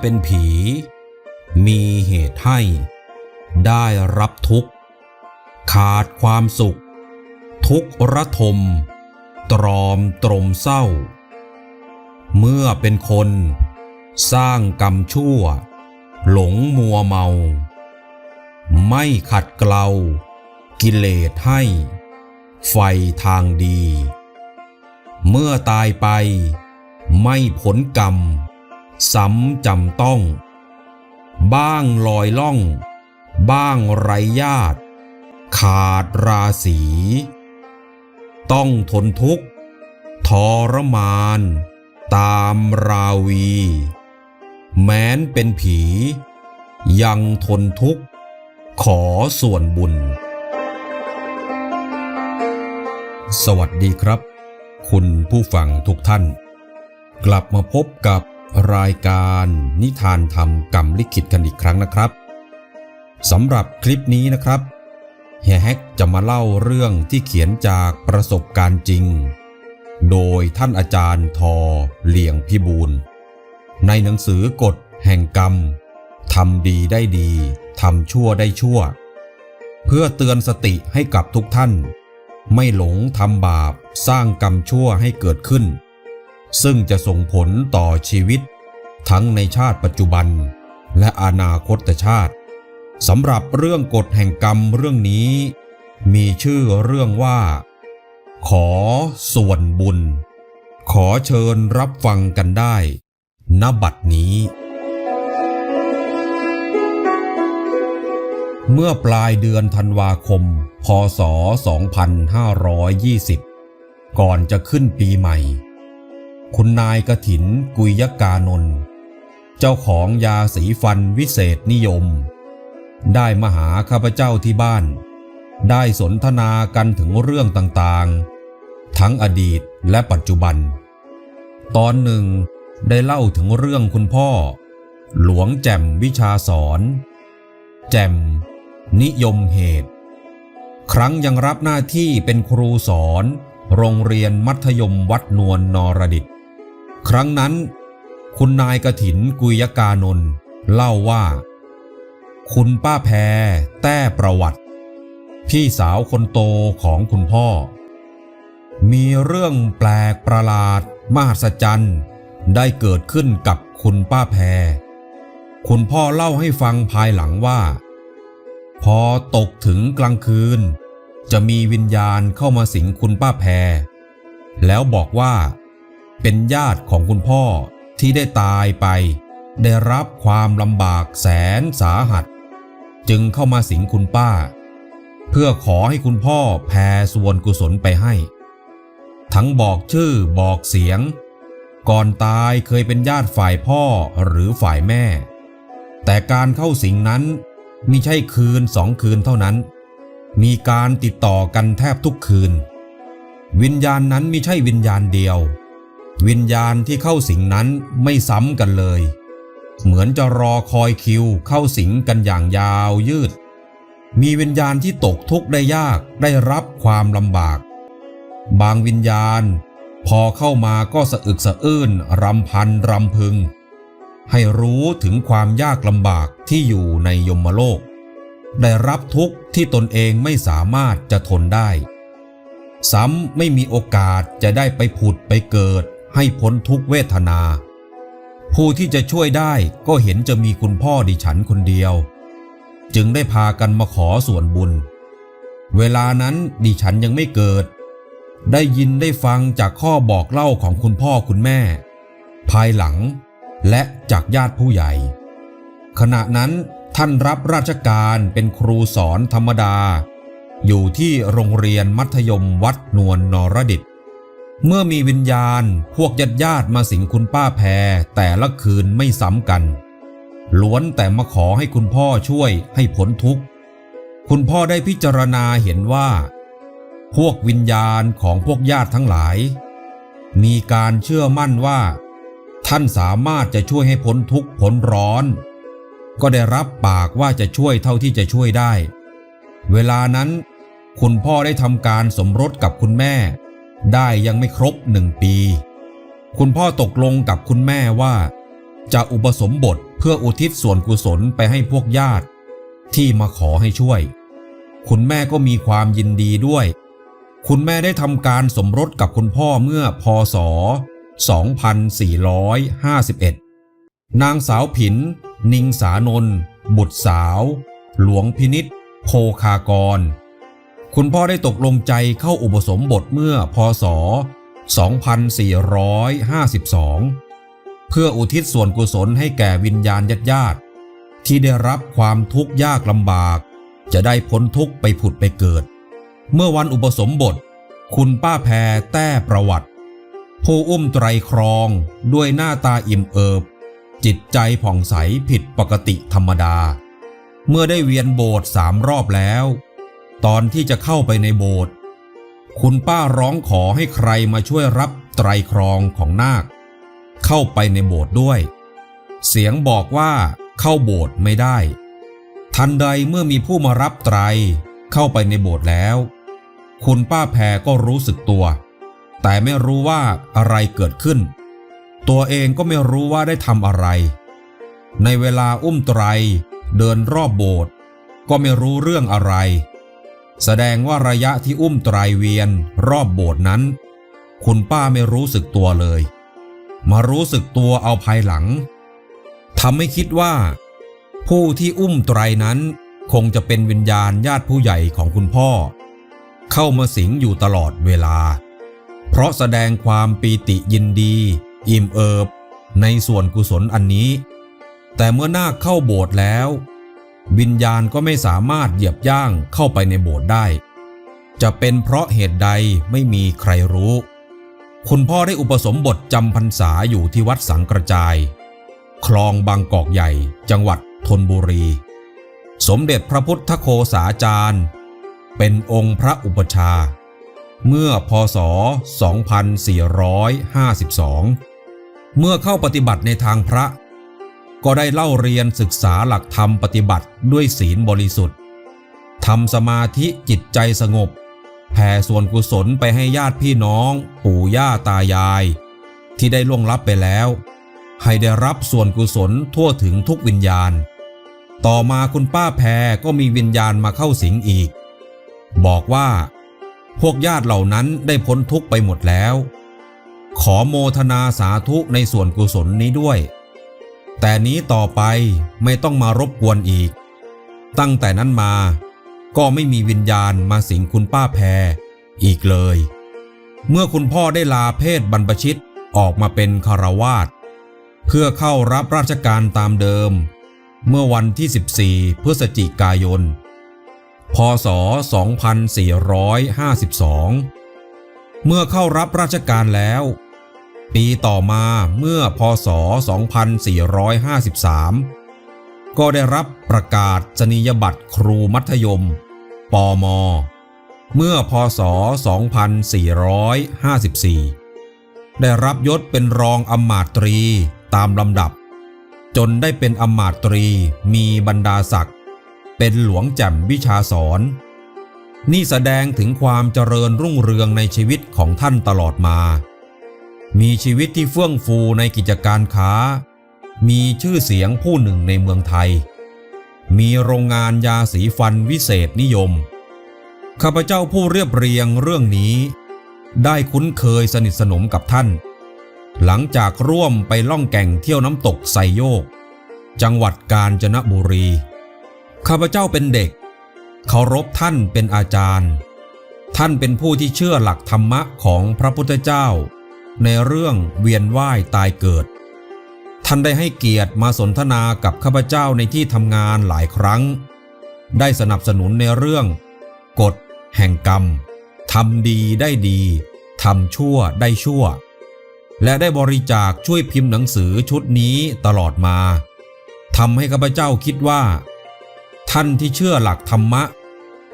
เป็นผี มีเหตุให้ ได้รับทุกข์ ขาดความสุข ทุกข์ระทม ตรอมตรมเศร้า เมื่อเป็นคน สร้างกรรมชั่ว หลงมัวเมา ไม่ขัดเกลา กิเลสให้ ไฟทางดี เมื่อตายไปไม่ผลกรรม ซ้ำจำต้อง บ้างลอยล่อง บ้างไรญาติ ขาดราศี ต้องทนทุกข์ทรมาน ตามราวี แม้นเป็นผี ยังทนทุกข์ ขอส่วนบุญ สวัสดีครับ คุณผู้ฟังทุกท่าน กลับมาพบกับ รายการนิทานธรรมกรรมลิขิตกันอีกครั้งนะครับสำหรับคลิปนี้นะครับเฮียแฮกจะมาเล่าเรื่องที่เขียนจากประสบการณ์จริง โดยท่านอาจารย์ทอเลี่ยงพิบูลในหนังสือกฎแห่งกรรมทำดีได้ดีทำชั่วได้ชั่ว เพื่อเตือนสติให้กับทุกท่าน ไม่หลงทำบาปสร้างกรรมชั่วให้เกิดขึ้น ซึ่งจะส่งผลต่อชีวิต ทั้งในชาติปัจจุบัน และอนาคตชาติสำหรับเรื่องกฎแห่งกรรมเรื่องนี้ มีชื่อเรื่องว่า ขอส่วนบุญ ขอเชิญรับฟังกันได้ ณ บัดนี้ เมื่อปลายเดือนธันวาคม พศ 2520 ก่อนจะขึ้นปีใหม่ คุณนายกระถินกุยยกานนท์เจ้าของยาสีฟันวิเศษนิยม ได้มาหาข้าพเจ้าที่บ้าน ได้สนทนากันถึงเรื่องต่างๆ ทั้งอดีตและปัจจุบัน ตอนหนึ่งได้เล่าถึงเรื่องคุณพ่อ หลวงแจ่มวิชาสอนแจ่มนิยมเหตุ ครั้งยังรับหน้าที่เป็นครูสอน โรงเรียนมัธยมวัดนวลนรดิต ครั้งนั้น คุณนายกระถินกุยกานนท์เล่าว่า คุณป้าแพรแต้ประวัติ พี่สาวคนโตของคุณพ่อ มีเรื่องแปลกประหลาด มหัศจรรย์ ได้เกิดขึ้นกับคุณป้าแพร คุณพ่อเล่าให้ฟังภายหลังว่า พอตกถึงกลางคืน จะมีวิญญาณเข้ามาสิงคุณป้าแพร แล้วบอกว่า เป็นญาติของคุณพ่อที่ได้ตายไป ได้รับความลำบากแสนสาหัส จึงเข้ามาสิงคุณป้า เพื่อขอให้คุณพ่อแผ่ส่วนกุศลไปให้ ทั้งบอกชื่อบอกเสียง ก่อนตายเคยเป็นญาติฝ่ายพ่อหรือฝ่ายแม่ แต่การเข้าสิงนั้นมิใช่คืนสองคืนเท่านั้น มีการติดต่อกันแทบทุกคืน วิญญาณนั้นมิใช่วิญญาณเดียว วิญญาณที่เข้าสิงนั้นไม่ซ้ำกันเลย เหมือนจะรอคอยคิวเข้าสิงกันอย่างยาวยืด มีวิญญาณที่ตกทุกข์ได้ยากได้รับความลำบาก บางวิญญาณ พอเข้ามาก็สะอึกสะอื้นรำพันรำพึง ให้รู้ถึงความยากลำบากที่อยู่ในยมโลก ได้รับทุกข์ที่ตนเองไม่สามารถจะทนได้ซ้ำไม่มีโอกาสจะได้ไปผุดไปเกิด ให้พ้นทุกเวทนา ผู้ที่จะช่วยได้ก็เห็นจะมีคุณพ่อดิฉันคนเดียว จึงได้พากันมาขอส่วนบุญ เวลานั้นดิฉันยังไม่เกิด ได้ยินได้ฟังจากข้อบอกเล่าของคุณพ่อคุณแม่ ภายหลังและจากญาติผู้ใหญ่ ขณะนั้นท่านรับราชการเป็นครูสอนธรรมดา อยู่ที่โรงเรียนมัธยมวัดนวลนรดิต เมื่อมีวิญญาณพวกญาติญาติมาสิงคุณป้าแพรแต่ละคืนไม่ซ้ำกัน ล้วนแต่มาขอให้คุณพ่อช่วยให้พ้นทุกข์ คุณพ่อได้พิจารณาเห็นว่า พวกวิญญาณของพวกญาติทั้งหลาย มีการเชื่อมั่นว่า ท่านสามารถจะช่วยให้พ้นทุกข์พ้นร้อน ก็ได้รับปากว่าจะช่วยเท่าที่จะช่วยได้ เวลานั้น คุณพ่อได้ทำการสมรสกับคุณแม่ ได้ยังไม่ครบหนึ่งปี คุณพ่อตกลงกับคุณแม่ว่า จะอุปสมบทเพื่ออุทิศส่วนกุศลไปให้พวกญาติ ที่มาขอให้ช่วย คุณแม่ก็มีความยินดีด้วย คุณแม่ได้ทำการสมรสกับคุณพ่อเมื่อพศ 2451 นางสาวผิน นิงสานน บุตรสาว หลวงพินิษโพคากร คุณพ่อได้ตกลงใจเข้าอุปสมบทเมื่อพศ 2452 เพื่ออุทิศส่วนกุศลให้แก่วิญญาณญาติญาติๆที่ได้รับความทุกข์ยากลำบาก จะได้พ้นทุกข์ไปผุดไปเกิด เมื่อวันอุปสมบท คุณป้าแพรแต้ประวัติ ผู้อุ้มไตรครองด้วยหน้าตาอิ่มเอิบ จิตใจผ่องใสผิดปกติธรรมดา เมื่อได้เวียนโบสถ์สามรอบแล้ว ตอนที่จะเข้าไปในโบสถ์คุณป้าร้องขอให้ใครมาช่วยรับไตรครองของนาค เข้าไปในโบสถ์ด้วย เสียงบอกว่าเข้าโบสถ์ไม่ได้ ทันใดเมื่อมีผู้มารับไตรเข้าไปในโบสถ์แล้ว คุณป้าแพรก็รู้สึกตัว แต่ไม่รู้ว่าอะไรเกิดขึ้น ตัวเองก็ไม่รู้ว่าได้ทำอะไร ในเวลาอุ้มไตรเดินรอบโบสถ์ก็ไม่รู้เรื่องอะไร แสดงว่าระยะที่อุ้มไตรเวียนรอบโบสถ์นั้น คุณป้าไม่รู้สึกตัวเลย มารู้สึกตัวเอาภายหลังทำให้คิดว่า ผู้ที่อุ้มไตรนั้น คงจะเป็นวิญญาณญาติผู้ใหญ่ของคุณพ่อ เข้ามาสิงอยู่ตลอดเวลา เพราะแสดงความปีติยินดี อิ่มเอิบ ในส่วนกุศลอันนี้ แต่เมื่อนาคเข้าโบสถ์แล้ว วิญญาณก็ไม่สามารถเหยียบย่างเข้าไปในโบสถ์ได้ จะเป็นเพราะเหตุใดไม่มีใครรู้ คุณพ่อได้อุปสมบทจำพรรษาอยู่ที่วัดสังกระจาย คลองบางกอกใหญ่ จังหวัดธนบุรี สมเด็จพระพุทธโคสาจารย์ เป็นองค์พระอุปชา เมื่อพศ 2452 เมื่อเข้าปฏิบัติในทางพระ ก็ได้เล่าเรียนศึกษาหลักธรรมปฏิบัติด้วยศีลบริสุทธิ์ทำสมาธิจิตใจสงบ แผ่ส่วนกุศลไปให้ญาติพี่น้อง ปู่ย่าตายาย ที่ได้ล่วงลับไปแล้ว ให้ได้รับส่วนกุศลทั่วถึงทุกวิญญาณ ต่อมาคุณป้าแพรก็มีวิญญาณมาเข้าสิงอีก บอกว่า พวกญาติเหล่านั้นได้พ้นทุกไปหมดแล้ว ขอโมทนาสาธุในส่วนกุศลนี้ด้วย แต่นี้ต่อไปไม่ต้องมารบกวนอีก ตั้งแต่นั้นมา ก็ไม่มีวิญญาณมาสิงคุณป้าแพรอีกเลย เมื่อคุณพ่อได้ลาเพศบรรพชิตออกมาเป็นคารวาสเพื่อเข้ารับราชการตามเดิม เมื่อวันที่ 14 พฤศจิกายน พศ 2452 เมื่อเข้ารับราชการแล้ว ปีต่อมาเมื่อพศ 2453 ก็ได้รับประกาศนียบัตรครูมัธยม ปม เมื่อพศ 2454 ได้รับยศเป็นรองอำมาตรีตามลำดับ จนได้เป็นอำมาตรีมีบรรดาศักดิ์เป็นหลวงแจ่มวิชาสอนนี่แสดงถึงความเจริญรุ่งเรืองในชีวิตของท่านตลอดมา มีชีวิตที่เฟื่องฟูในกิจการค้า มีชื่อเสียงผู้หนึ่งในเมืองไทย มีโรงงานยาสีฟันวิเศษนิยม ข้าพเจ้าผู้เรียบเรียงเรื่องนี้ ได้คุ้นเคยสนิทสนมกับท่าน หลังจากร่วมไปล่องแก่งเที่ยวน้ำตกไซโยก จังหวัดกาญจนบุรี ข้าพเจ้าเป็นเด็ก เคารพท่านเป็นอาจารย์ ท่านเป็นผู้ที่เชื่อหลักธรรมะของพระพุทธเจ้า ในเรื่องเวียนว่ายตายเกิด ท่านได้ให้เกียรติมาสนทนากับข้าพเจ้าในที่ทำงานหลายครั้ง ได้สนับสนุนในเรื่อง กฎ แห่งกรรมทำดีได้ดีทำชั่วได้ชั่ว และได้บริจาคช่วยพิมพ์หนังสือชุดนี้ตลอดมาทำให้ข้าพเจ้าคิดว่า ท่านที่เชื่อหลักธรรมะ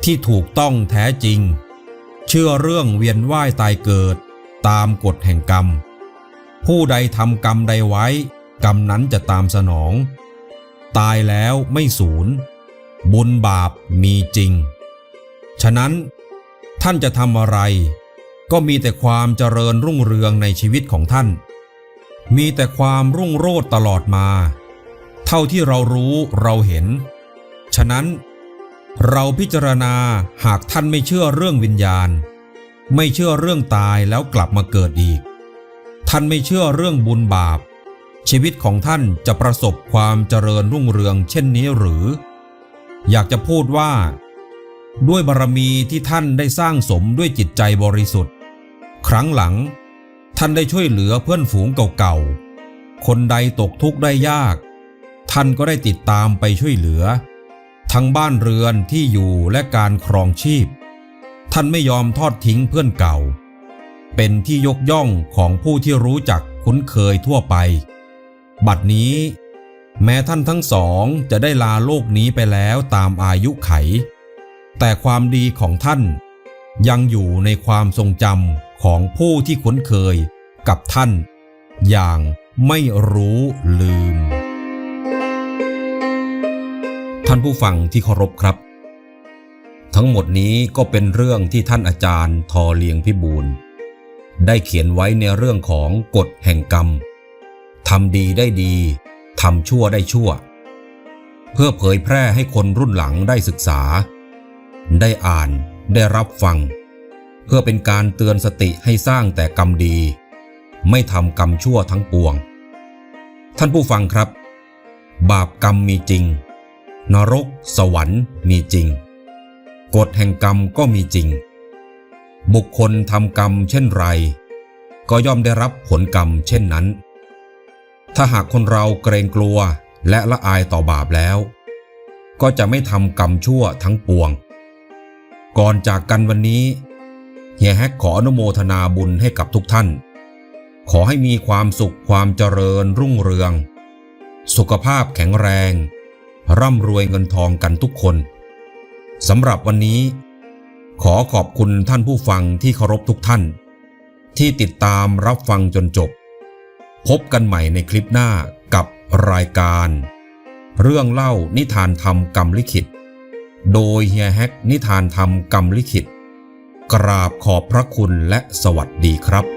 ที่ถูกต้องแท้จริง เชื่อเรื่องเวียนว่ายตายเกิด ตามกฎแห่งกรรม ผู้ใดทำกรรมใดไว้ กรรมนั้นจะตามสนอง ตายแล้วไม่สูญ บุญบาปมีจริง ฉะนั้นท่านจะทำอะไร ก็มีแต่ความเจริญรุ่งเรืองในชีวิตของท่าน มีแต่ความรุ่งโรจน์ตลอดมา เท่าที่เรารู้เราเห็น ฉะนั้นเราพิจารณาหากท่านไม่เชื่อเรื่องวิญญาณ ไม่เชื่อเรื่องตายแล้วกลับมาเกิดอีก ท่านไม่เชื่อเรื่องบุญบาป ชีวิตของท่านจะประสบความเจริญรุ่งเรืองเช่นนี้หรือ อยากจะพูดว่า ด้วยบารมีที่ท่านได้สร้างสมด้วยจิตใจบริสุทธิ์ ครั้งหลัง ท่านได้ช่วยเหลือเพื่อนฝูงเก่าๆ คนใดตกทุกข์ได้ยาก ท่านก็ได้ติดตามไปช่วยเหลือ ทั้งบ้านเรือนที่อยู่และการครองชีพ ท่านไม่ยอมทอดทิ้งเพื่อนเก่า เป็นที่ยกย่องของผู้ที่รู้จักคุ้นเคยทั่วไป บัดนี้ แม้ท่านทั้งสองจะได้ลาโลกนี้ไปแล้วตามอายุไข แต่ความดีของท่าน ยังอยู่ในความทรงจำของผู้ที่คุ้นเคยกับท่าน อย่างไม่รู้ลืม ท่านผู้ฟังที่เคารพครับ ทั้งหมดนี้ก็เป็นเรื่องที่ท่านอาจารย์ทอเลียงพิบูลได้เขียนไว้ในเรื่องของกฎแห่งกรรมทำดีได้ดีทำชั่วได้ชั่ว เพื่อเผยแพร่ให้คนรุ่นหลังได้ศึกษา ได้อ่านได้รับฟัง เพื่อเป็นการเตือนสติให้สร้างแต่กรรมดี ไม่ทำกรรมชั่วทั้งปวง ท่านผู้ฟังครับ บาปกรรมมีจริง นรกสวรรค์มีจริง กฎแห่งกรรมก็มีจริง บุคคลทำกรรมเช่นไร ก็ย่อมได้รับผลกรรมเช่นนั้น ถ้าหากคนเราเกรงกลัวและละอายต่อบาปแล้ว ก็จะไม่ทำกรรมชั่วทั้งปวง ก่อนจากกันวันนี้เฮียแฮกขออนุโมทนาบุญให้กับทุกท่าน ขอให้มีความสุขความเจริญรุ่งเรือง สุขภาพแข็งแรง ร่ำรวยเงินทองกันทุกคน สำหรับวันนี้ ขอขอบคุณท่านผู้ฟังที่เคารพทุกท่าน ที่ติดตามรับฟังจนจบ พบกันใหม่ในคลิปหน้ากับรายการ เรื่องเล่านิทานธรรมกรรมลิขิต โดยเฮียแฮกนิทานธรรมกรรมลิขิต กราบขอบพระคุณและสวัสดีครับ